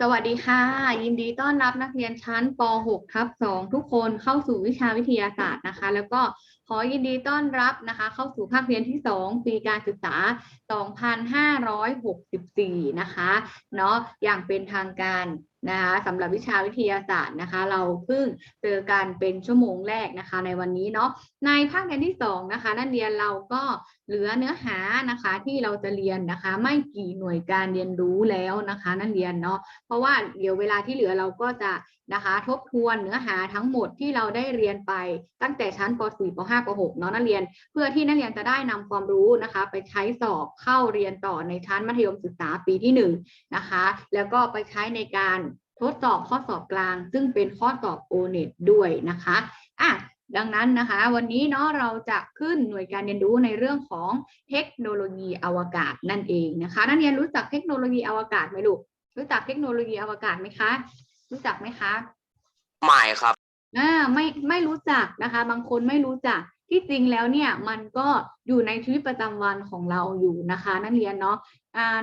สวัสดีค่ะ ยินดีต้อนรับนักเรียนชั้นป .6 ทับ 2 ทุกคนเข้าสู่วิชาวิทยาศาสตร์นะคะ แล้วก็ขอยินดีต้อนรับนะคะเข้าสู่ภาคเรียนที่ 2 ปีการศึกษา 2564 นะคะเนาะอย่างเป็นทางการนะคะสำหรับวิชาวิทยาศาสตร์นะคะ เราเพิ่งเจอกันเป็นชั่วโมงแรกนะคะในวันนี้เนาะในภาคเรียนที่2นะคะนักเรียนเราก็เหลือเนื้อหานะคะที่เราจะเรียนนะคะ ไม่กี่หน่วยการเรียนรู้แล้วนะคะนักเรียนเนาะเพราะว่าเดี๋ยวเวลาที่เหลือเราก็จะนะคะ ทบทวนเนื้อหาทั้งหมดที่เราได้เรียนไปตั้งแต่ชั้นป .4 ป .5 ป .6 เนาะนักเรียน เพื่อที่นักเรียนจะได้นำความรู้นะคะ ไปใช้สอบเข้าเรียนต่อในชั้นมัธยมศึกษาปีที่1นะคะ แล้วก็ไปใช้ในการทดสอบข้อสอบกลาง ซึ่งเป็นข้อสอบ o n e t ด้วยนะคะอะดังนั้นนะคะ วันนี้เนาะเราจะขึ้นหน่วยการเรียนรู้ในเรื่องของเทคโนโลยีอวกาศนั่นเองนะคะ นักเรียนรู้จักเทคโนโลยีอวกาศไหมลูกรู้จักเทคโนโลยีอวกาศไหมคะ รู้จักไหมคะหมายครับอ่าไม่ไม่รู้จักนะคะ บางคนไม่รู้จัก ที่จริงแล้วเนี่ยมันก็อยู่ในชีวิตประจำวันของเราอยู่นะคะ นักเรียนเนาะ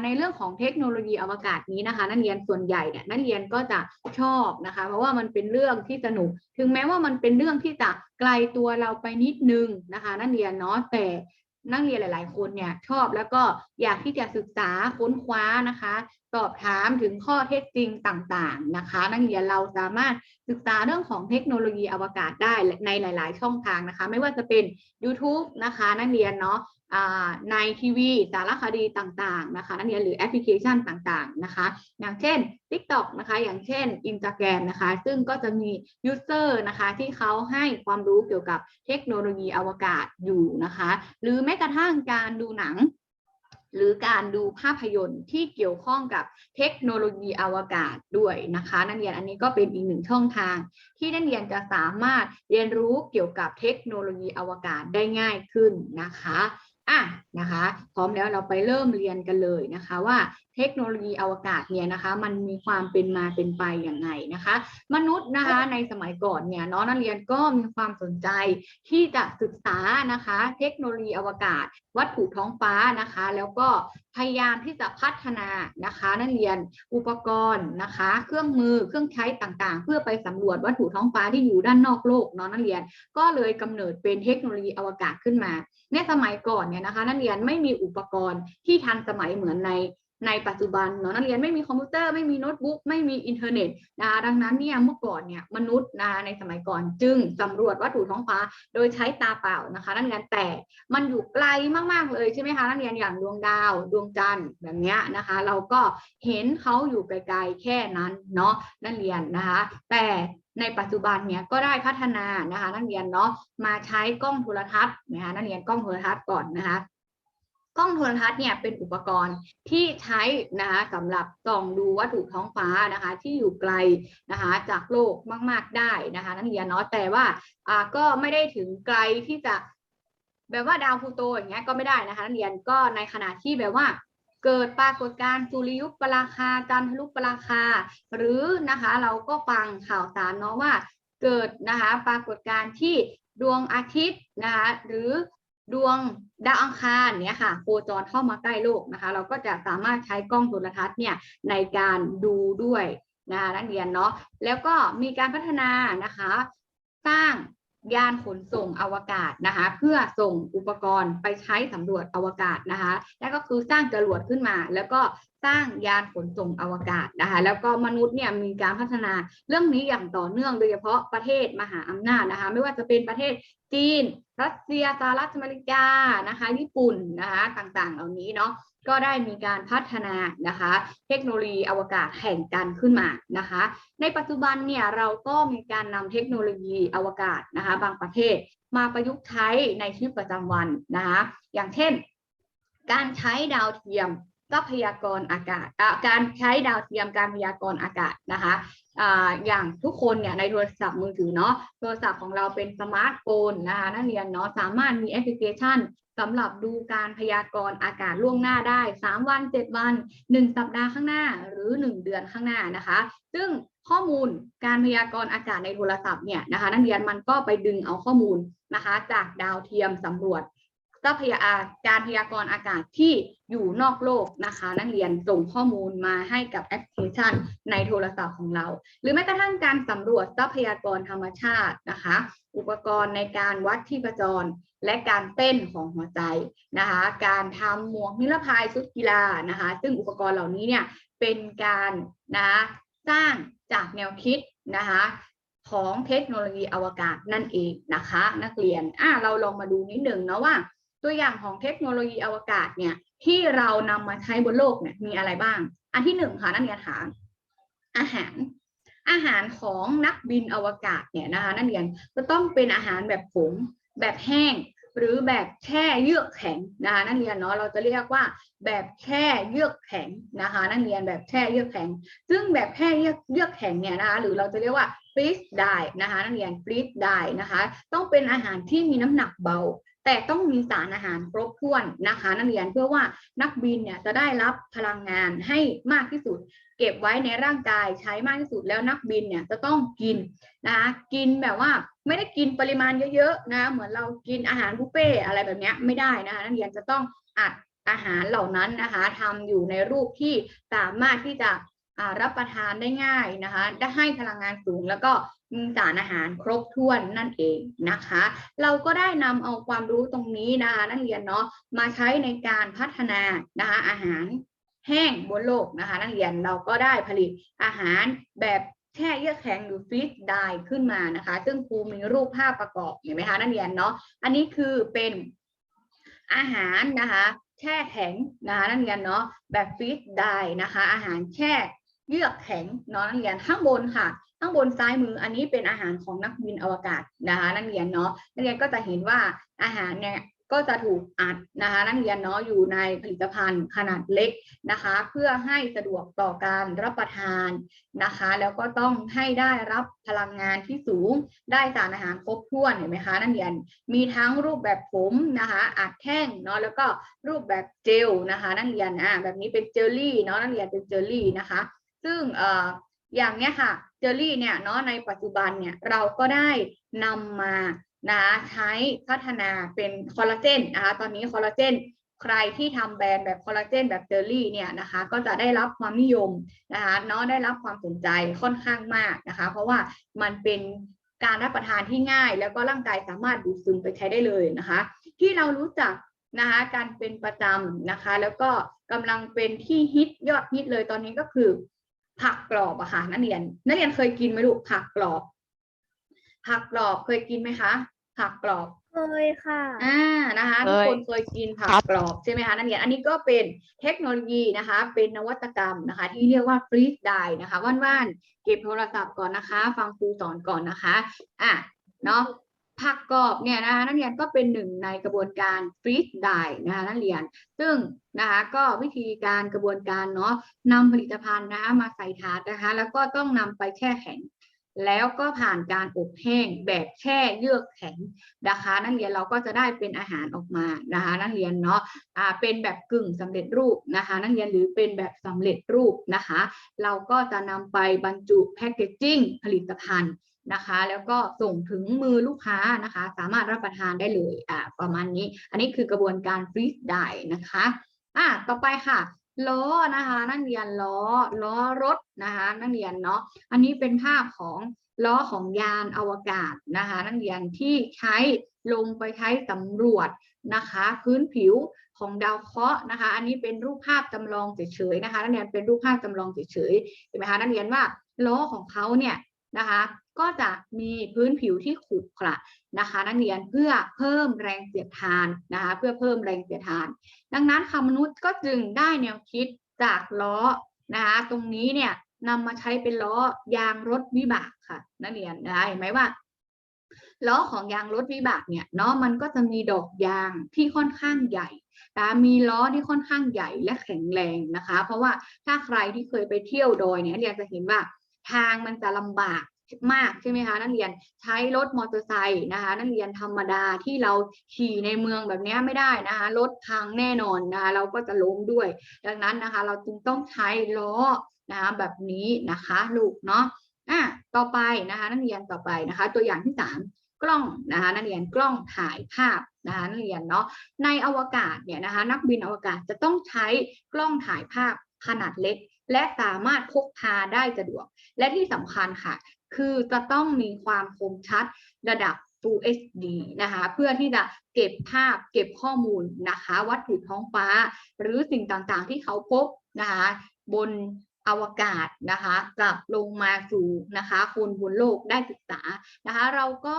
ในเรื่องของเทคโนโลยีอวกาศนี้นะคะ นักเรียนส่วนใหญ่เนี่ยนักเรียนก็จะชอบนะคะ เพราะว่ามันเป็นเรื่องที่สนุก ถึงแม้ว่ามันเป็นเรื่องที่จะไกลตัวเราไปนิดนึงนะคะ นักเรียนเนาะแต่นักเรียนหลาย ๆ คนเนี่ยชอบแล้วก็อยากที่จะศึกษาค้นคว้านะคะ สอบถามถึงข้อเท็จจริงต่างๆนะคะ นักเรียนเราสามารถศึกษาเรื่องของเทคโนโลยีอวกาศได้ในหลาย ๆ ช่องทางนะคะ ไม่ว่าจะเป็น YouTube นะคะ นักเรียนเนาะในทีวี สารคดีต่างๆนะคะนักเรียนหรือแอปพลิเคชันต่างๆนะคะ อย่างเช่น TikTok นะคะ อย่างเช่น Instagram นะคะ ซึ่งก็จะมียูเซอร์นะคะที่เขาให้ความรู้เกี่ยวกับเทคโนโลยีอวกาศอยู่นะคะ หรือแม้กระทั่งการดูหนัง หรือการดูภาพยนตร์ที่เกี่ยวข้องกับเทคโนโลยีอวกาศด้วยนะคะ นักเรียนอันนี้ก็เป็นอีกหนึ่งช่องทาง ที่นักเรียนจะสามารถเรียนรู้เกี่ยวกับเทคโนโลยีอวกาศได้ง่ายขึ้นนะคะ อะนะคะ พร้อมแล้วเราไปเริ่มเรียนกันเลยนะคะว่าเทคโนโลยีอวกาศเนี่ยนะคะ มันมีความเป็นมาเป็นไปอย่างไงนะคะ มนุษย์นะคะในสมัยก่อนเนี่ยน้องนักเรียนก็มีความสนใจที่จะศึกษานะคะ เทคโนโลยีอวกาศ วัตถุท้องฟ้านะคะ แล้วก็ พยายามที่จะพัฒนานะคะนักเรียนอุปกรณ์นะคะ เครื่องมือเครื่องใช้ต่างๆ เพื่อไปสำรวจวัตถุท้องฟ้าที่อยู่ด้านนอกโลกเนาะนักเรียน ก็เลยกำเนิดเป็นเทคโนโลยีอวกาศขึ้นมาในสมัยก่อนเนี่ยนะคะนักเรียนไม่มีอุปกรณ์ที่ทันสมัยเหมือนใน ในปัจจุบันเนาะนักเรียนไม่มีคอมพิวเตอร์ไม่มีโน้ตบุ๊กไม่มีอินเทอร์เน็ตนะคะดังนั้นเนี่ยเมื่อก่อนเนี่ยมนุษย์นะคะในสมัยก่อนจึงสำรวจวัตถุท้องฟ้า โดยใช้ตาเปล่านะคะนักเรียนแต่มันอยู่ไกลมากๆเลยใช่ไหมคะนักเรียนอย่างดวงดาวดวงจันทร์แบบเนี้ยนะคะ เราก็เห็นเขาอยู่ไกลๆแค่นั้นเนาะนักเรียนนะคะ แต่ในปัจจุบันเนี่ยก็ได้พัฒนานะคะนักเรียนเนาะมาใช้กล้องโทรทัศน์นะคะนักเรียนกล้องโทรทัศน์ก่อนนะคะ กล้องโทรทัศน์เนี่ยเป็นอุปกรณ์ที่ใช้นะคะสำหรับส่องดูวัตถุท้องฟ้านะคะ ที่อยู่ไกลนะคะจากโลกมาก ๆได้นะคะ นักเรียนเนาะแต่ว่าอ่าก็ไม่ได้ถึงไกลที่จะแบบว่าดาวพลูโตอย่างเงี้ยก็ไม่ได้นะคะนักเรียนก็ในขณะที่แบบว่าเกิดปรากฏการณ์สุริยุปราคาจันทรุปราคา หรือนะคะเราก็ฟังข่าวสารเนาะว่าเกิดนะคะปรากฏการณ์ที่ดวงอาทิตย์นะคะหรือ ดวงดาวอังคารเนี่ยค่ะโคจรเข้ามาใกล้โลกนะคะ เราก็จะสามารถใช้กล้องโทรทัศน์เนี่ยในการดูด้วยนะคะนักเรียนเนาะแล้วก็มีการพัฒนานะคะ สร้าง ยานขนส่งอวกาศนะคะ เพื่อส่งอุปกรณ์ไปใช้สำรวจอวกาศนะคะ และก็คือสร้างจรวดขึ้นมา แล้วก็สร้างยานขนส่งอวกาศนะคะ แล้วก็มนุษย์เนี่ยมีการพัฒนาเรื่องนี้อย่างต่อเนื่องโดยเฉพาะประเทศมหาอำนาจนะคะ ไม่ว่าจะเป็นประเทศจีน รัสเซียสหรัฐอเมริกานะคะ ญี่ปุ่นนะคะต่างๆ เหล่านี้เนาะ ก็ได้มีการพัฒนานะคะ เทคโนโลยีอวกาศแข่งกันขึ้นมานะคะ ในปัจจุบันเนี่ยเราก็มีการนำเทคโนโลยีอวกาศนะคะ บางประเทศมาประยุกต์ใช้ในชีวิตประจำวันนะคะอย่างเช่น การใช้ดาวเทียมทรัพยากรอากาศการใช้ดาวเทียมการพยากรณ์อากาศนะคะออย่างทุกคนเนี่ยในโทรศัพท์มือถือเนาะโทรศัพท์ของเราเป็นสมาร์ทโฟนนะคะนักเรียนเนาะสามารถมีแอปพลิเคชัน สำหรับดูการพยากรณ์อากาศล่วงหน้าได้ 3 วัน 7 วัน 1 สัปดาห์ข้างหน้าหรือ 1 เดือนข้างหน้านะคะ ซึ่งข้อมูลการพยากรณ์อากาศในโทรศัพท์เนี่ยนะคะ นักเรียนมันก็ไปดึงเอาข้อมูลนะคะ จากดาวเทียมสำรวจทรัพยาการพยากรณ์อากาศที่อยู่นอกโลกนะคะ นักเรียนส่งข้อมูลมาให้กับแอปพลิเคชันในโทรศัพท์ของเรา หรือแม้กระทั่งการสำรวจทรัพยากรธรรมชาตินะคะ อุปกรณ์ในการวัดที่ประจร และการเต้นของหัวใจนะคะ การทำหมวกนิรภัยชุดกีฬานะคะ ซึ่งอุปกรณ์เหล่านี้เนี่ยเป็นการนะสร้างจากแนวคิดนะคะของเทคโนโลยีอวกาศนั่นเองนะคะ นักเรียนอะเราลองมาดูนิดหนึ่งนะว่า ตัวอย่างของเทคโนโลยีอวกาศเนี่ยที่เรานำมาใช้บนโลกเนี่ยมีอะไรบ้าง อันที่หนึ่งค่ะนักเรียนถามอาหารอาหารของนักบินอวกาศเนี่ยนะคะนักเรียนจะต้องเป็นอาหารแบบผง แบบแห้ง หรือแบบแช่เยือกแข็งนะคะนักเรียนเนาะเราจะเรียกว่าแบบแช่เยือกแข็งนะคะนักเรียนแบบแช่เยือกแข็ง ซึ่งแบบแช่เยือกเยือกแข็งเนี่ยนะคะหรือเราจะเรียกว่าฟรีสได้นะคะนักเรียนฟรีสได้นะคะ ต้องเป็นอาหารที่มีน้ำหนักเบา แต่ต้องมีสารอาหารครบถ้วนนะคะนักเรียนเพื่อว่านักบินเนี่ยจะได้รับพลังงานให้มากที่สุด เก็บไว้ในร่างกายใช้มากที่สุดแล้วนักบินเนี่ยจะต้องกินนะคะกินแบบว่าไม่ได้กินปริมาณเยอะๆนะเหมือนเรากินอาหารบุฟเฟ่อะไรแบบนี้ไม่ได้นะคะนักเรียนจะต้องอัดอาหารเหล่านั้นนะคะทำอยู่ในรูปที่สามารถที่จะรับประทานได้ง่ายนะคะได้ให้พลังงานสูงแล้วก็ สารอาหารครบถ้วนนั่นเองนะคะ เราก็ได้นำเอาความรู้ตรงนี้นะคะนักเรียนเนาะมาใช้ในการพัฒนานะคะอาหารแห้งบนโลกนะคะนักเรียนเราก็ได้ผลิตอาหารแบบแช่เยือกแข็งหรือฟรีซได้ขึ้นมานะคะ ซึ่งครูมีรูปภาพประกอบเห็นไหมคะนักเรียนเนาะอันนี้คือเป็นอาหารนะคะแช่แข็งนะคะนักเรียนเนาะแบบฟรีซได้นะคะ อาหารแช่เยือกแข็งเนาะนักเรียนข้างบนค่ะ ข้างบนซ้ายมืออันนี้เป็นอาหารของนักบินอวกาศนะคะนักเรียนเนาะนักเรียนก็จะเห็นว่าอาหารเนี่ยก็จะถูกอัดนะคะนักเรียนเนาะอยู่ในผลิตภัณฑ์ขนาดเล็กนะคะ เพื่อให้สะดวกต่อการรับประทานนะคะ แล้วก็ต้องให้ได้รับพลังงานที่สูงได้สารอาหารครบถ้วนเห็นไหมคะนักเรียนมีทั้งรูปแบบผมนะคะอัดแท่งเนาะแล้วก็รูปแบบเจลนะคะนักเรียนอ่าแบบนี้เป็นเจลลี่เนาะนักเรียนเป็นเจลลี่นะคะ ซึ่งเอ่อ อย่างเนี้ยค่ะเจลลี่เนี่ยเนาะในปัจจุบันเนี่ยเราก็ได้นำมานะใช้พัฒนาเป็นคอลลาเจนนะคะตอนนี้คอลลาเจนใครที่ทำแบรนด์แบบคอลลาเจนแบบเจลลี่เนี่ยนะคะก็จะได้รับความนิยมนะคะเนาะได้รับความสนใจค่อนข้างมากนะคะ เพราะว่ามันเป็นการรับประทานที่ง่าย แล้วก็ร่างกายสามารถดูดซึมไปใช้ได้เลยนะคะ ที่เรารู้จักนะคะการเป็นประจำนะคะ แล้วก็กำลังเป็นที่ฮิตยอดฮิตเลยตอนนี้ก็คือ ผักกรอบอะค่ะนักเรียน นักเรียนเคยกินไหมลูกผักกรอบ ผักกรอบเคยกินไหมคะ ผักกรอบเคยค่ะ อ่านะคะทุกคนเคยกินผักกรอบใช่ไหมคะนักเรียนอันนี้ก็เป็นเทคโนโลยีนะคะ เป็นนวัตกรรมนะคะ ที่เรียกว่าฟรีสได้นะคะว่านๆเก็บโทรศัพท์ก่อนนะคะ ฟังครูสอนก่อนนะคะ อะเนาะ ผักกรอบเนี่ยนะคะนักเรียนก็เป็นหนึ่งในกระบวนการฟรีสได้นะคะนักเรียน ซึ่งนะคะก็วิธีการกระบวนการเนาะนำผลิตภัณฑ์นะคะมาใส่ถาดนะคะ แล้วก็ต้องนำไปแช่แข็ง แล้วก็ผ่านการอบแห้งแบบแช่เยือกแข็งนะคะนักเรียนเราก็จะได้เป็นอาหารออกมานะคะนักเรียนเนาะอ่าเป็นแบบกึ่งสำเร็จรูปนะคะนักเรียนหรือเป็นแบบสำเร็จรูปนะคะ เราก็จะนำไปบรรจุแพคเกจิ้งผลิตภัณฑ์ นะคะ แล้วก็ส่งถึงมือลูกค้านะคะ สามารถรับประทานได้เลยอ่าประมาณนี้ อันนี้คือกระบวนการฟรีซได้นะคะอ่าต่อไปค่ะล้อนะคะนักเรียนล้อล้อรถนะคะนักเรียนเนาะอันนี้เป็นภาพของล้อของยานอวกาศนะคะนักเรียนที่ใช้ลงไปใช้สำรวจนะคะ พื้นผิวของดาวเคราะห์นะคะ อันนี้เป็นรูปภาพจำลองเฉยๆนะคะนักเรียนเป็นรูปภาพจำลองเฉยๆเห็นไหมคะนักเรียนว่าล้อของเขาเนี่ย นะคะ ก็จะมีพื้นผิวที่ขรุขระนะคะ นักเรียนเพื่อเพิ่มแรงเสียดทานนะคะ เพื่อเพิ่มแรงเสียดทาน ดังนั้นคำมนุษย์ก็จึงได้แนวคิดจากล้อนะคะ ตรงนี้เนี่ยนำมาใช้เป็นล้อยางรถวิบากค่ะ นักเรียนได้เห็นไหมว่าล้อของยางรถวิบากเนี่ยเนาะมันก็จะมีดอกยางที่ค่อนข้างใหญ่นะมีล้อที่ค่อนข้างใหญ่และแข็งแรงนะคะ เพราะว่าถ้าใครที่เคยไปเที่ยวดอยเนี่ยเรียนจะเห็นว่า ทางมันจะลำบากมากใช่ไหมคะนักเรียนใช้รถมอเตอร์ไซค์นะคะ นักเรียนธรรมดาที่เราขี่ในเมืองแบบนี้ไม่ได้นะคะรถพังแน่นอนนะคะเราก็จะล้มด้วย ดังนั้นนะคะ เราจึงต้องใช้ล้อนะคะแบบนี้นะคะลูกเนาะอะต่อไปนะคะนักเรียนต่อไปนะคะ ตัวอย่างที่สามกล้องนะคะนักเรียนกล้องถ่ายภาพนะคะนักเรียนเนาะในอวกาศเนี่ยนะคะ นักบินอวกาศจะต้องใช้กล้องถ่ายภาพขนาดเล็ก และสามารถพกพาได้สะดวก และที่สำคัญค่ะ คือจะต้องมีความคมชัดระดับ Full HD นะคะ เพื่อที่จะเก็บภาพเก็บข้อมูลนะคะ วัตถุท้องฟ้า หรือสิ่งต่างๆที่เขาพบนะคะ บนอวกาศนะคะกลับลงมาสู่นะคะคนบนโลกได้ศึกษานะคะ เราก็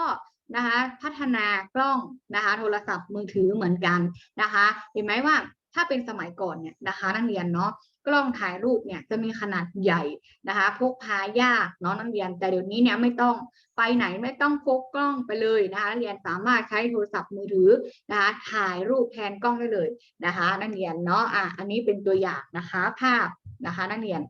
นะคะพัฒนากล้องนะคะ โทรศัพท์มือถือเหมือนกันนะคะ เห็นไหมว่าถ้าเป็นสมัยก่อนเนี่ยนะคะ นักเรียนเนาะ กล้องถ่ายรูปเนี่ยจะมีขนาดใหญ่นะคะพกพายากเนาะนักเรียนแต่เดี๋ยวนี้เนี่ยไม่ต้องไปไหนไม่ต้องพกกล้องไปเลยนะคะนักเรียนสามารถใช้โทรศัพท์มือถือนะคะถ่ายรูปแทนกล้องได้เลยนะคะนักเรียนเนาะอะอันนี้เป็นตัวอย่างนะคะภาพนะคะนักเรียน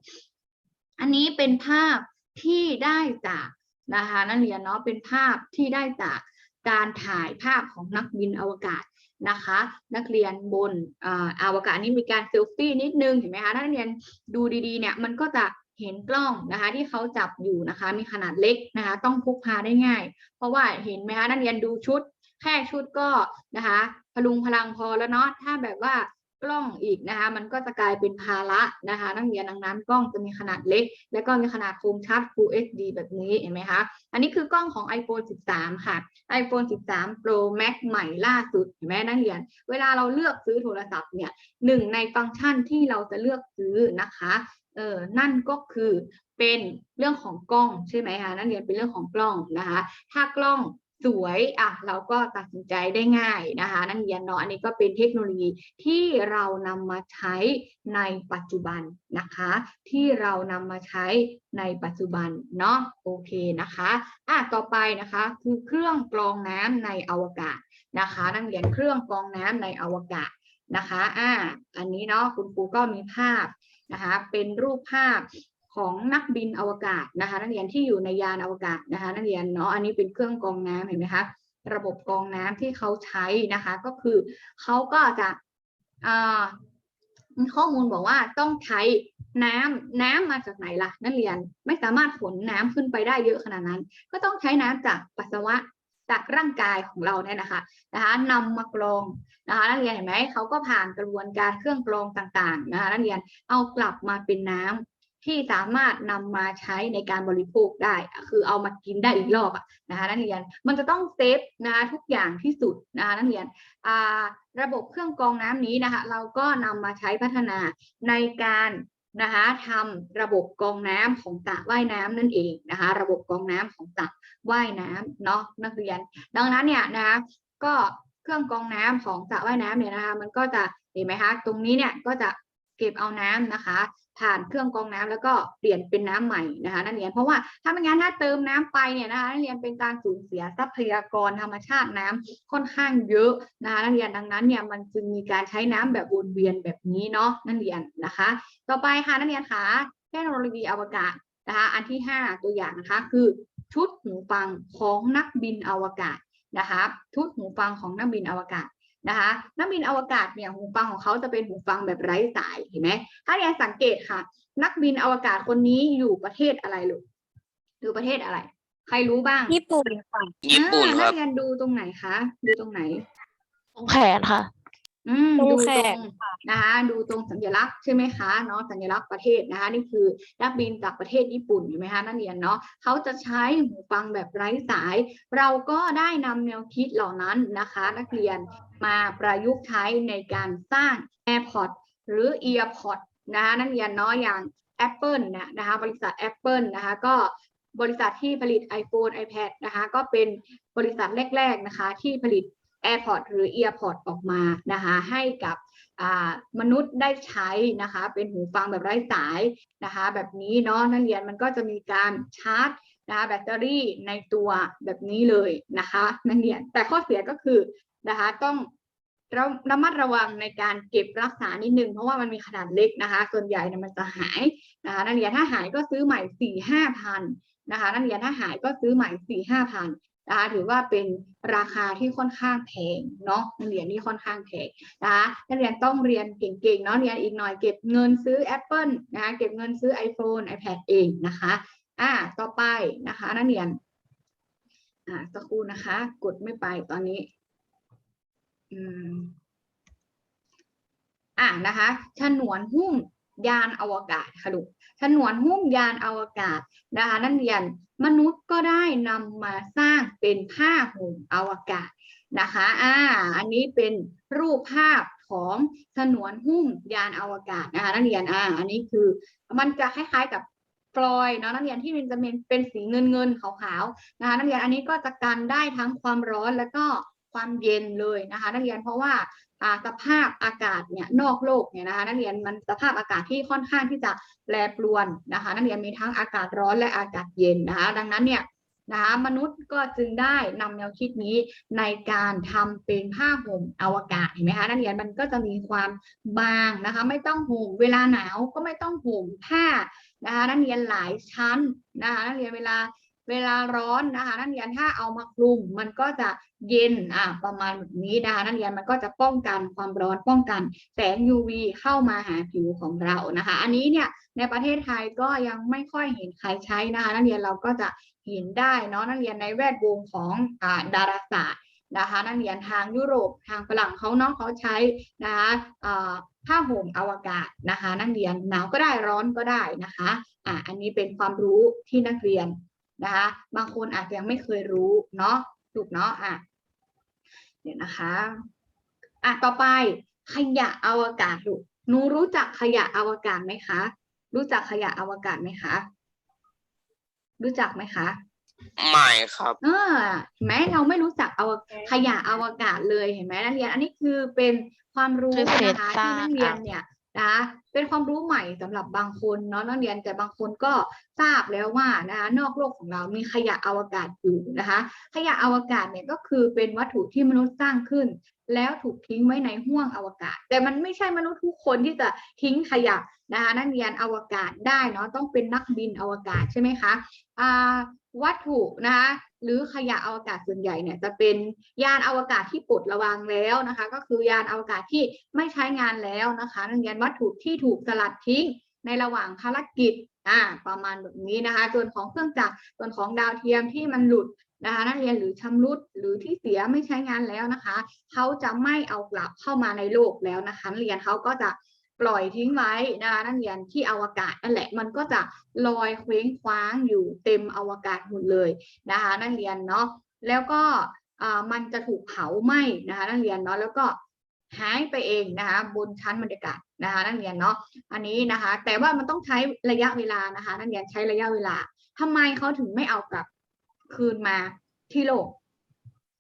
อันนี้เป็นภาพที่ได้จากนะคะนักเรียนเนาะเป็นภาพที่ได้จาก การถ่ายภาพของนักบินอวกาศนะคะ นักเรียนบนออวกาศนี่มีการเซลฟี่นิดนึงเห็นไหมคะถ้านักเรียนดูดีๆเนี่ยมันก็จะเห็นกล้องนะคะที่เขาจับอยู่นะคะ มีขนาดเล็กนะคะ ต้องพกพาได้ง่าย เพราะว่าเห็นไหมคะนักเรียนดูชุด แค่ชุดก็นะคะพลุงพลังพอแล้วเนาะถ้าแบบว่า กล้องอีกนะคะ มันก็จะกลายเป็นภาระนะคะ นักเรียนดังนั้นกล้องจะมีขนาดเล็ก แล้วก็มีขนาดคมชัด Full HD แบบนี้เห็นไหมคะอันนี้คือกล้องของ iPhone 13 ค่ะ iPhone 13 Pro Max ใหม่ล่าสุดเห็นไหมนักเรียน เวลาเราเลือกซื้อโทรศัพท์เนี่ยหนึ่งในฟังก์ชันที่เราจะเลือกซื้อนะคะเออนั่นก็คือเป็นเรื่องของกล้องใช่ไหมคะนักเรียนเป็นเรื่องของกล้องนะคะ ถ้ากล้อง สวยอะเราก็ตัดสินใจได้ง่ายนะคะ นักเรียนเนาะอันนี้ก็เป็นเทคโนโลยีที่เรานำมาใช้ในปัจจุบันนะคะ ที่เรานำมาใช้ในปัจจุบันเนาะโอเคนะคะอะต่อไปนะคะคือเครื่องกรองน้ำในอวกาศนะคะ นักเรียนเครื่องกรองน้ำในอวกาศนะคะอ่าอันนี้เนาะคุณครูก็มีภาพนะคะเป็นรูปภาพ ของนักบินอวกาศนะคะ นักเรียนที่อยู่ในยานอวกาศนะคะ นักเรียนเนาะอันนี้เป็นเครื่องกรองน้ำเห็นไหมคะระบบกรองน้ำที่เขาใช้นะคะ ก็คือเขาก็จะอ่าข้อมูลบอกว่าต้องใช้น้ำน้ำมาจากไหนล่ะ นักเรียนไม่สามารถขนน้ำขึ้นไปได้เยอะขนาดนั้น ก็ต้องใช้น้ำจากปัสสาวะจากร่างกายของเราเนี่ยนะคะนะคะนำมากรองนะคะนักเรียนเห็นไหมเขาก็ผ่านกระบวนการเครื่องกรองต่างๆนะคะนักเรียนเอากลับมาเป็นน้ำ ที่สามารถนำมาใช้ในการบริโภคได้ คือเอามากินได้อีกรอบอะนะคะนักเรียนมันจะต้องเซฟนะคะทุกอย่างที่สุดนะคะนักเรียนระบบเครื่องกรองน้ำนี้นะคะเราก็นำมาใช้พัฒนาในการนะคะทำระบบกรองน้ำของสระว่ายน้ำนั่นเองนะคะระบบกรองน้ำของสระว่ายน้ำเนาะนักเรียน ดังนั้นเนี่ยนะคะก็เครื่องกรองน้ำของสระว่ายน้ำเนี่ยนะคะมันก็จะเห็นไหมคะตรงนี้เนี่ยก็จะเก็บเอาน้ำนะคะ ผ่านเครื่องกรองน้ำแล้วก็เปลี่ยนเป็นน้ำใหม่นะคะนักเรียนเพราะว่าถ้าไม่งั้นถ้าเติมน้ำไปเนี่ยนะคะนักเรียนเป็นการสูญเสียทรัพยากรธรรมชาติน้ำค่อนข้างเยอะนะคะนักเรียนดังนั้นเนี่ยมันจึงมีการใช้น้ำแบบวนเวียนแบบนี้เนาะนักเรียนนะคะ ต่อไปค่ะนักเรียนคะเทคโนโลยีอวกาศนะคะอันที่ห้าตัวอย่างนะคะคือชุดหูฟังของนักบินอวกาศนะคะชุดหูฟังของนักบินอวกาศ นะคะนักบินอวกาศเนี่ยหูฟังของเขาจะเป็นหูฟังแบบไร้สายเห็นไหมถ้าเรียนสังเกตค่ะ นักบินอวกาศคนนี้อยู่ประเทศอะไรลูกอยู่ประเทศอะไร ใครรู้บ้างญี่ปุ่นค่ะญี่ปุ่นอ่าคนัรักบเรียนดูตรงไหนคะดูตรงไหน ตรงแขนค่ะ อืมดูแขตรนงนะคะดูตรงสัญลักษณ์ใช่ไหมคะเนาะสัญลักษณ์ประเทศนะคะ นี่คือนักบินจากประเทศญี่ปุ่นเห็นไหมคะนักเรียนเนาะเขาจะใช้หูฟังแบบไร้สาย เราก็ได้นำแนวคิดเหล่านั้นนะคะ นักเรียนมาประยุกต์ใช้ในการสร้าง AirPod หรือ EarPod นะคะนักเรียนเนาะอย่าง Apple เนี่ยนะคะบริษัท Apple นะคะก็บริษัทที่ผลิต iPhone iPad นะคะก็เป็นบริษัทแรก ๆนะคะที่ผลิต AirPod หรือ EarPod ออกมานะคะให้กับมนุษย์ได้ใช้นะคะเป็นหูฟังแบบไร้สายนะคะแบบนี้เนาะนักเรียนมันก็จะมีการชาร์จนะคะแบตเตอรี่ในตัวแบบนี้เลยนะคะนักเรียนแต่ข้อเสียก็คือนะคะต้องระระมัดระวังในการเก็บรักษานิดนึงเพราะว่ามันมีขนาดเล็กนะคะ ส่วนใหญ่เนี่ยมันจะหายนะคะนักเรียนถ้าหายก็ซื้อใหม่สี่ห้าพันนะคะนักเรียนถ้าหายก็ซื้อใหม่สี่ห้าพัน นะคะถือว่าเป็นราคาที่ค่อนข้างแพงเนาะนักเรียนที่ค่อนข้างแพงนะคะนักเรียนต้องเรียนเก่งๆเนาะเรียนอีกหน่อยเก็บเงินซื้อ Apple นะคะเก็บเงินซื้อ iPhone iPad เองนะคะอ่าต่อไปนะคะนักเรียนอ่าสักครู่นะคะ กดไม่ไปตอนนี้อืมอะนะคะฉนวนหุ้ม ยานอวกาศค่ะลูกฉนวนหุ้มยานอวกาศนะคะนักเรียนมนุษย์ก็ได้นำมาสร้างเป็นผ้าห่มอวกาศนะคะอ่าอันนี้เป็นรูปภาพของฉนวนหุ้มยานอวกาศนะคะนักเรียนอ่าอันนี้คือมันจะคล้ายๆกับฟลอยเนาะนักเรียนที่มันจะเป็นเป็นสีเงินเงินๆขาวๆนะคะนักเรียนอันนี้ก็จะกันได้ทั้งความร้อนแล้วก็ ความเย็นเลยนะคะ นักเรียนเพราะว่าสภาพอากาศเนี่ยนอกโลกเนี่ยนะคะ นักเรียนมันสภาพอากาศที่ค่อนข้างที่จะแปรปรวนนะคะ นักเรียนมีทั้งอากาศร้อนและอากาศเย็นนะคะ ดังนั้นเนี่ยนะคะมนุษย์ก็จึงได้นำแนวคิดนี้ในการทำเป็นผ้าห่มอวกาศเห็นไหมคะนักเรียนมันก็จะมีความบางนะคะ ไม่ต้องห่มเวลาหนาวก็ไม่ต้องห่มผ้านะคะ นักเรียนหลายชั้นนะคะ นักเรียนเวลา เวลาร้อนนะคะนักเรียนถ้าเอามาคลุมมันก็จะเย็นอ่าประมาณแบบนี้นะคะนักเรียนมันก็จะป้องกันความร้อนป้องกันแสง UV เข้ามาหาผิวของเรานะคะ อันนี้เนี่ยในประเทศไทยก็ยังไม่ค่อยเห็นใครใช้นะคะ นักเรียนเราก็จะเห็นได้เนาะนักเรียนในแวดวงของอ่าดาราศาสตร์นะคะนักเรียนทางยุโรปทางฝรั่งเขาเนาะเขาใช้นะคะอ่าผ้าห่มอวกาศนะคะ นักเรียนหนาวก็ได้ร้อนก็ได้นะคะอ่าอันนี้เป็นความรู้ที่นักเรียน นะคะบางคนอาจจะยังไม่เคยรู้เนาะถูกเนาะอะเดี๋ยวนะคะอะต่อไปขยะอวกาศลูกหนูรู้จักขยะอวกาศไหมคะ รู้จักขยะอวกาศไหมคะ รู้จักไหมคะไม่ครับเออเห็นไหมเราไม่รู้จักเอาขยะอวกาศเลยเห็นไหมนักเรียน อันนี้คือเป็นความรู้คือเศษนะคะซาที่กนักเรียนค่ะเนี่ยนะเป็นความรู้ใหม่สำหรับบางคนเนาะนักเรียนแต่บางคนก็ทราบแล้วว่านะคะนอกโลกของเรามีขยะอวกาศอยู่นะคะ ขยะอวกาศเนี่ยก็คือเป็นวัตถุที่มนุษย์สร้างขึ้น แล้วถูกทิ้งไว้ในห้วงอวกาศ แต่มันไม่ใช่มนุษย์ทุกคนที่จะทิ้งขยะนะคะนักเรียนอวกาศได้เนาะต้องเป็นนักบินอวกาศใช่ไหมคะอ่าวัตถุนะคะหรือขยะอวกาศส่วนใหญ่เนี่ยจะเป็นยานอวกาศที่ปลดระวางแล้วนะคะ ก็คือยานอวกาศที่ไม่ใช้งานแล้วนะคะนักเรียนวัตถุที่ถูกสลัดทิ้งในระหว่างภารกิจ อ่าประมาณแบบนี้นะคะ ส่วนของเครื่องจักรส่วนของดาวเทียมที่มันหลุดนะคะนักเรียนหรือชำรุดหรือที่เสียไม่ใช้งานแล้วนะคะ เขาจะไม่เอากลับเข้ามาในโลกแล้วนะคะนักเรียนเขาก็จะปล่อยทิ้งไว้นะคะนักเรียนที่อวกาศนั่นแหละมันก็จะลอยเคว้งคว้างอยู่เต็มอวกาศหมดเลยนะคะนักเรียนเนาะแล้วก็อ่ามันจะถูกเผาไหม้นะคะนักเรียนเนาะแล้วก็ หายไปเองนะคะบนชั้นบรรยากาศนะคะนักเรียนเนาะอันนี้นะคะ แต่ว่ามันต้องใช้ระยะเวลานะคะ นักเรียนใช้ระยะเวลาทำไมเขาถึงไม่เอากลับคืนมาที่โลก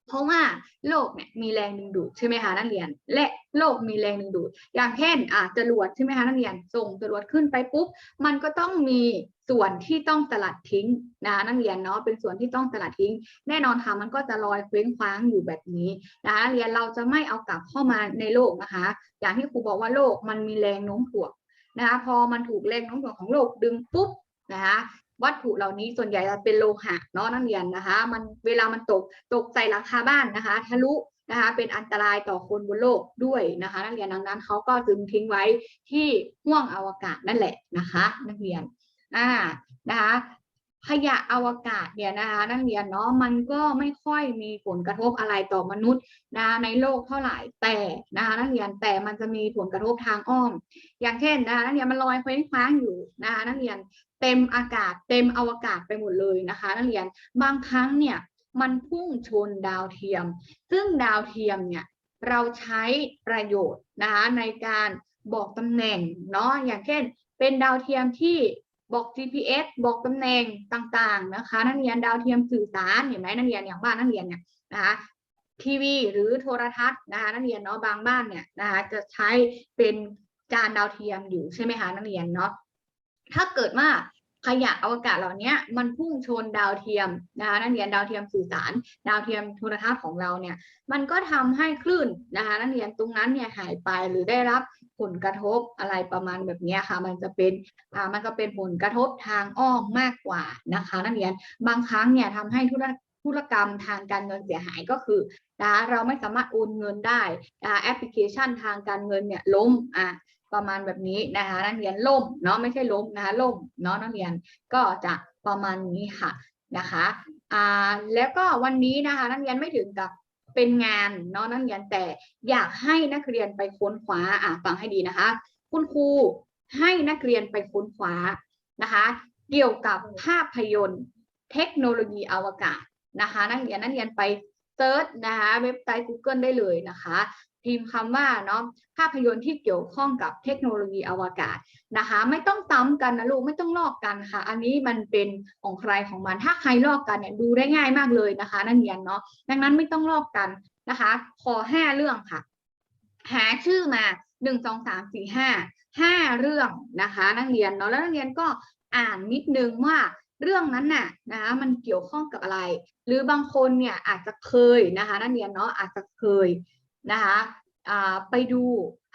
เพราะว่าโลกเนี่ยมีแรงดึงดูดใช่ไหมคะนักเรียน และโลกมีแรงดึงดูด อย่างเช่นอ่าจรวดใช่ไหมคะนักเรียนส่งจรวดขึ้นไปปุ๊บมันก็ต้องมีส่วนที่ต้องสลัดทิ้งนะนักเรียนเนาะเป็นส่วนที่ต้องสลัดทิ้ง แน่นอนค่ะมันก็จะลอยเคว้งคว้างอยู่แบบนี้นะคะนักเรียนเราจะไม่เอากลับเข้ามาในโลกนะคะ อย่างที่ครูบอกว่าโลกมันมีแรงโน้มถ่วงนะคะพอมันถูกแรงโน้มถ่วงของโลกดึงปุ๊บนะคะ วัตถุเหล่านี้ส่วนใหญ่จะเป็นโลหะเนาะนักเรียนนะคะ มันเวลามันตกตกใส่หลังคาบ้านนะคะ ทะลุนะคะเป็นอันตรายต่อคนบนโลกด้วยนะคะ นักเรียนดังนั้นเขาก็จึงทิ้งไว้ที่ห้วงอวกาศนั่นแหละนะคะ นักเรียนอ่านะคะขยะอวกาศเนี่ยนะคะนักเรียนเนาะมันก็ไม่ค่อยมีผลกระทบอะไรต่อมนุษย์นะคะในโลกเท่าไหร่แต่นะคะนักเรียนแต่มันจะมีผลกระทบทางอ้อม อย่างเช่นนะคะนักเรียนมันลอยเคว้งคว้างอยู่นะคะนักเรียนเต็มอากาศ เต็มอวกาศไปหมดเลยนะคะนักเรียนบางครั้งเนี่ยมันพุ่งชนดาวเทียม ซึ่งดาวเทียมเนี่ยเราใช้ประโยชน์นะคะในการบอกตำแหน่งเนาะอย่างเช่น เป็นดาวเทียมที่บอก GPS บอกตำแหน่งต่างๆนะคะนักเรียนดาวเทียมสื่อสารเห็นไหมนักเรียนอย่างบ้านนักเรียนเนี่ยนะคะทีวีหรือโทรทัศน์นะคะนักเรียนเนาะบางบ้านเนี่ยนะคะจะใช้เป็นจานดาวเทียมอยู่ใช่ไหมคะนักเรียนเนาะ ถ้าเกิดว่าขยะอวกาศเหล่านี้มันพุ่งชนดาวเทียมนะคะนักเรียนดาวเทียมสื่อสาร ดาวเทียมโทรทัศน์ของเราเนี่ยมันก็ทำให้คลื่นนะคะนักเรียนตรงนั้นเนี่ยหายไปหรือได้รับผลกระทบอะไรประมาณแบบนี้ค่ะ มันจะเป็นอ่ามันก็เป็นผลกระทบทางอ้อมมากกว่านะคะนักเรียนบางครั้งเนี่ยทำให้ธุรธุรกรรมทางการเงินเสียหายก็คือนะเราไม่สามารถโอนเงินได้แอปพลิเคชันทางการเงินเนี่ยล้มอะ ประมาณแบบนี้นะคะนักเรียนล่มเนาะไม่ใช่ล้มนะคะล่มเนาะนักเรียนก็จะประมาณนี้ค่ะนะคะอ่าแล้วก็วันนี้นะคะนักเรียนไม่ถึงกับเป็นงานเนาะนักเรียนแต่อยากให้นักเรียนไปค้นคว้าอะฟังให้ดีนะคะ คุณครูให้นักเรียนไปค้นคว้านะคะ เกี่ยวกับภาพยนตร์ เทคโนโลยีอวกาศนะคะ นักเรียนนักเรียนไปเซิร์ชนะคะเว็บไซต์ Google ได้เลยนะคะ พิมพ์คำว่าเนาะภาพยนตร์ที่เกี่ยวข้องกับเทคโนโลยีอวกาศนะคะ ไม่ต้องซ้ำกันนะลูกไม่ต้องลอกกันค่ะ อันนี้มันเป็นของใครของมันถ้าใครลอกกันเนี่ยดูได้ง่ายมากเลยนะคะ นักเรียนเนาะดังนั้นไม่ต้องลอกกันนะคะ ขอห้าเรื่องค่ะ หาชื่อมาหนึ่งสองสามสี่ห้าห้าเรื่องนะคะ นักเรียนเนาะแล้วนักเรียนก็อ่านนิดนึงว่าเรื่องนั้นน่ะนะคะมันเกี่ยวข้องกับอะไร หรือบางคนเนี่ยอาจจะเคยนะคะนักเรียนเนาะอาจจะเคย นะคะไปดู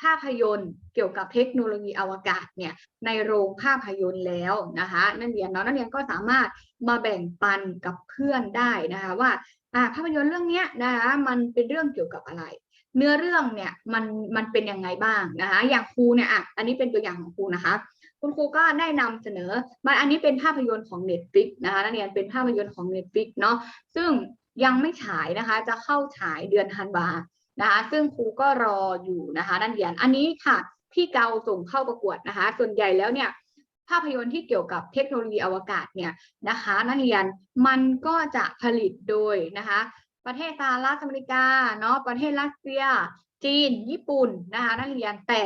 ภาพยนตร์เกี่ยวกับเทคโนโลยีอวกาศเนี่ยในโรงภาพยนตร์แล้วนะคะนักเรียนเนาะนักเรียนก็สามารถมาแบ่งปันกับเพื่อนได้นะคะว่าภาพยนตร์เรื่องนี้นะคะมันเป็นเรื่องเกี่ยวกับอะไร เนื้อเรื่องเนี่ยมันมันเป็นยังไงบ้างนะคะอย่างครูเนี่ยอะอันนี้เป็นตัวอย่างของครูนะคะ คุณครูก็ได้นำเสนอมาอันนี้เป็นภาพยนตร์ของ Netflix นะคะนักเรียนเป็นภาพยนตร์ของ Netflix เนาะซึ่งยังไม่ฉายนะคะจะเข้าฉายเดือนธันวา นะคะซึ่งครูก็รออยู่นะคะนักเรียนอันนี้ค่ะพี่เกาส่งเข้าประกวดนะคะ ส่วนใหญ่แล้วเนี่ยภาพยนตร์ที่เกี่ยวกับเทคโนโลยีอวกาศเนี่ยนะคะนักเรียนมันก็จะผลิตโดยนะคะประเทศสหรัฐอเมริกาเนาะประเทศรัสเซีย จีน ญี่ปุ่นนะคะนักเรียนแต่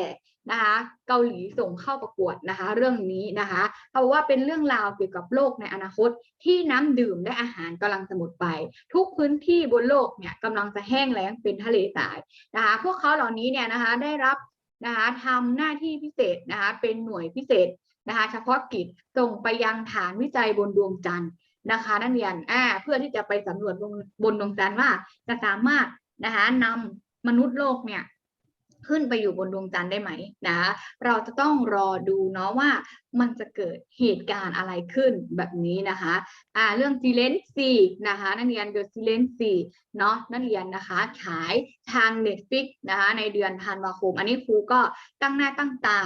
นะคะเกาหลีส่งเข้าประกวดนะคะ เรื่องนี้นะคะเขาบอกว่าเป็นเรื่องราวเกี่ยวกับโลกในอนาคต ที่น้ำดื่มและอาหารกำลังจะหมดไป ทุกพื้นที่บนโลกเนี่ยกำลังจะแห้งแล้งเป็นทะเลทรายนะคะ พวกเขาเหล่านี้เนี่ยนะคะได้รับนะคะทำหน้าที่พิเศษนะคะเป็นหน่วยพิเศษนะคะเฉพาะกิจส่งไปยังฐานวิจัยบนดวงจันทร์นะคะนักเรียนอ่าเพื่อที่จะไปสำรวจบนดวงจันทร์ว่าจะสามารถนะคะนำมนุษย์โลกเนี่ย ขึ้นไปอยู่บนดวงจันทร์ได้ไหมนะคะเราจะต้องรอดูเนาะว่ามันจะเกิดเหตุการณ์อะไรขึ้นแบบนี้นะคะอ่าเรื่องซีเลนซีนะคะนักเรียนเดอะซีเลนซีเนาะนักเรียนนะคะฉายทาง Netflix นะคะในเดือนธันวาคม อันนี้ครูก็ตั้งหน้าตั้งตา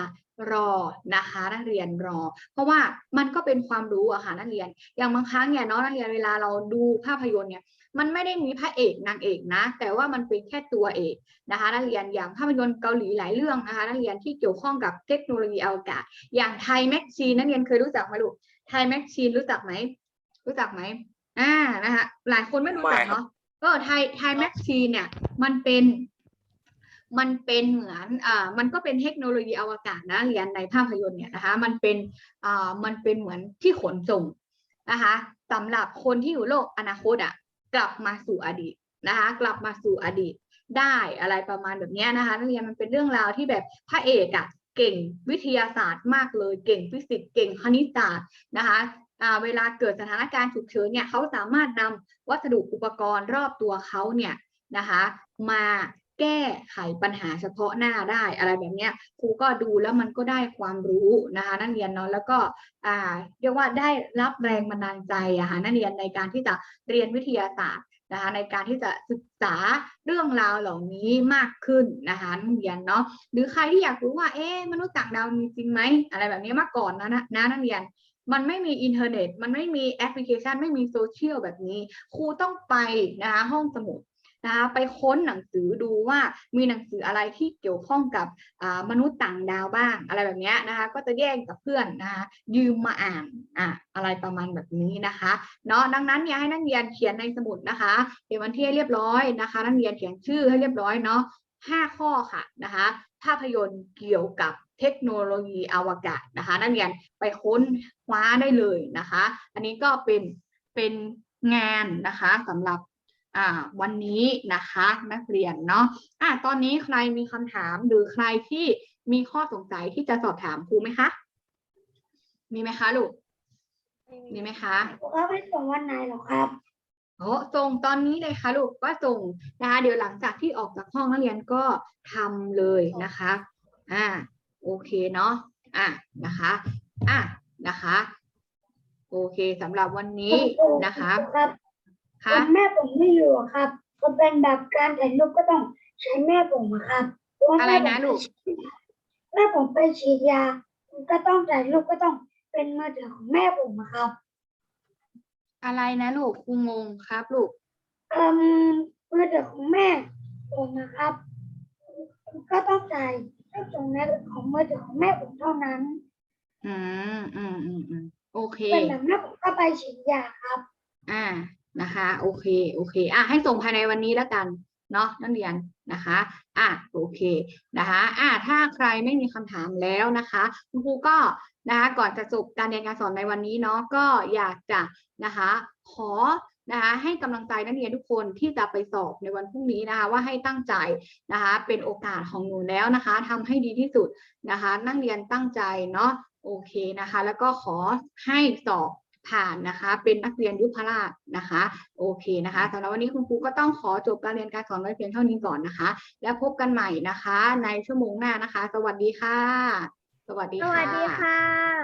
รอนะคะนักเรียนรอ เพราะว่ามันก็เป็นความรู้อะค่ะนักเรียน อย่างบางครั้งเนี่ยเนาะนักเรียนเวลาเราดูภาพยนตร์เนี่ย มันไม่ได้มีพระเอกนางเอกนะ แต่ว่ามันเป็นแค่ตัวเอกนะคะนักเรียนอย่างภาพยนตร์เกาหลีหลายเรื่องนะคะนักเรียนที่เกี่ยวข้องกับเทคโนโลยีอวกาศ อย่างไทยแม็กชีนนักเรียนเคยรู้จักไหมลูกไทยแม็กชีนรู้จักไหมรู้จักไหมอ่านะคะหลายคนไม่รู้จักไม่ครับเนาะก็ไทยไทยแม็กชีนเนี่ยมันเป็นมันเป็นเหมือนอ่ามันก็เป็นเทคโนโลยีอวกาศนะเรียนในภาพยนตร์เนี่ยนะคะ มันเป็นอ่ามันเป็นเหมือนที่ขนส่งนะคะสำหรับคนที่อยู่โลกอนาคตอะ กลับมาสู่อดีตนะคะ กลับมาสู่อดีตได้อะไรประมาณแบบนี้นะคะนักเรียนมันเป็นเรื่องราวที่แบบพระเอกอะเก่งวิทยาศาสตร์มากเลย เก่งฟิสิกส์เก่งคณิตศาสตร์นะคะเวลาเกิดสถานการณ์ฉุกเฉินเนี่ยเขาสามารถนำวัสดุอุปกรณ์รอบตัวเขาเนี่ยนะคะ มา แก้ไขปัญหาเฉพาะหน้าได้อะไรแบบเนี้ยครูก็ดูแล้วมันก็ได้ความรู้นะคะนักเรียนเนาะแล้วก็อ่าเรียกว่าได้รับแรงบันดาลใจอะค่ะนักเรียนในการที่จะเรียนวิทยาศาสตร์นะคะในการที่จะศึกษาเรื่องราวเหล่านี้มากขึ้นนะคะนักเรียนเนาะหรือใครที่อยากรู้ว่าเอ๊ะมนุษย์ต่างดาวมีจริงไหมอะไรแบบนี้มาก่อนนะนะนะนักเรียนมันไม่มีอินเทอร์เน็ต มันไม่มีแอปพลิเคชัน ไม่มีโซเชียลแบบนี้ ครูต้องไปนะคะห้องสมุด นะคะไปค้นหนังสือดูว่ามีหนังสืออะไรที่เกี่ยวข้องกับมนุษย์ต่างดาวบ้างอะไรแบบนี้นะคะก็จะแย่งกับเพื่อนนะคะยืมมาอ่านอะอะไรประมาณแบบนี้นะคะเนาะดังนั้นเนี่ยให้นักเรียนเขียนในสมุดนะคะเขียนวันที่ให้เรียบร้อยนะคะ นักเรียนเขียนชื่อให้เรียบร้อยเนาะห้าข้อค่ะนะคะภาพยนตร์เกี่ยวกับเทคโนโลยีอวกาศนะคะ นักเรียนไปค้นคว้าได้เลยนะคะ อันนี้ก็เป็นเป็นงานนะคะสำหรับ วันนี้นะคะนักเรียนเนาะอะตอนนี้ใครมีคำถามหรือใครที่มีข้อสงสัยที่จะสอบถามครูไหมคะ มีไหมคะลูก มีไหมคะก็ไม่ส่งวันไหนหรอครับโอ้ส่งตอนนี้เลยค่ะลูกก็ส่งนะคะเดี๋ยวหลังจากที่ออกจากห้องนักเรียนก็ทำเลยนะคะอ่าโอเคเนาะอะนะคะอะนะคะ โอเคสำหรับวันนี้นะคะ ครับค่ะแม่ผมไม่อยู่อะครับ ก็เป็นแบบการถ่ายรูปก็ต้องใช้แม่ผมอะครับเพาว่าอะไรนะลูก แม่ผมไปฉีดยาก็ต้องถ่ายรูปก็ต้องเป็นมือถือของแม่ผมอะครับ อะไรนะลูกครูงงครับลูก เอ่มมือถือของแม่ผมนะครับผมก็ต้องจ่ายให้ตรงนั้นของมือถือของแม่ผมเท่านั้นอืมอืมอืมอืมโอเค เป็นแบบนั้นผมก็ไปฉีดยาครับ อ่า นะคะโอเคโอเคอะให้ส่งภายในวันนี้แล้วกันเนาะนักเรียนนะคะอะโอเคนะคะอะถ้าใครไม่มีคำถามแล้วนะคะคุณครูก็นะคะก่อนจะจบการเรียนการสอนในวันนี้เนาะก็อยากจะนะคะขอนะคะให้กำลังใจนักเรียนทุกคนที่จะไปสอบในวันพรุ่งนี้นะคะว่าให้ตั้งใจนะคะเป็นโอกาสของหนูแล้วนะคะทำให้ดีที่สุดนะคะ นักเรียนตั้งใจเนาะโอเคนะคะ แล้วก็ขอให้สอบ ผ่านนะคะ เป็นนักเรียนยุพราชนะคะ โอเคนะคะสำหรับวันนี้คุณครูก็ต้องขอจบการเรียนการสอนไว้เพียงเท่านี้ก่อนนะคะ แล้วพบกันใหม่นะคะ ในชั่วโมงหน้านะคะ สวัสดีค่ะ สวัสดีค่ะวัสดีค่ะ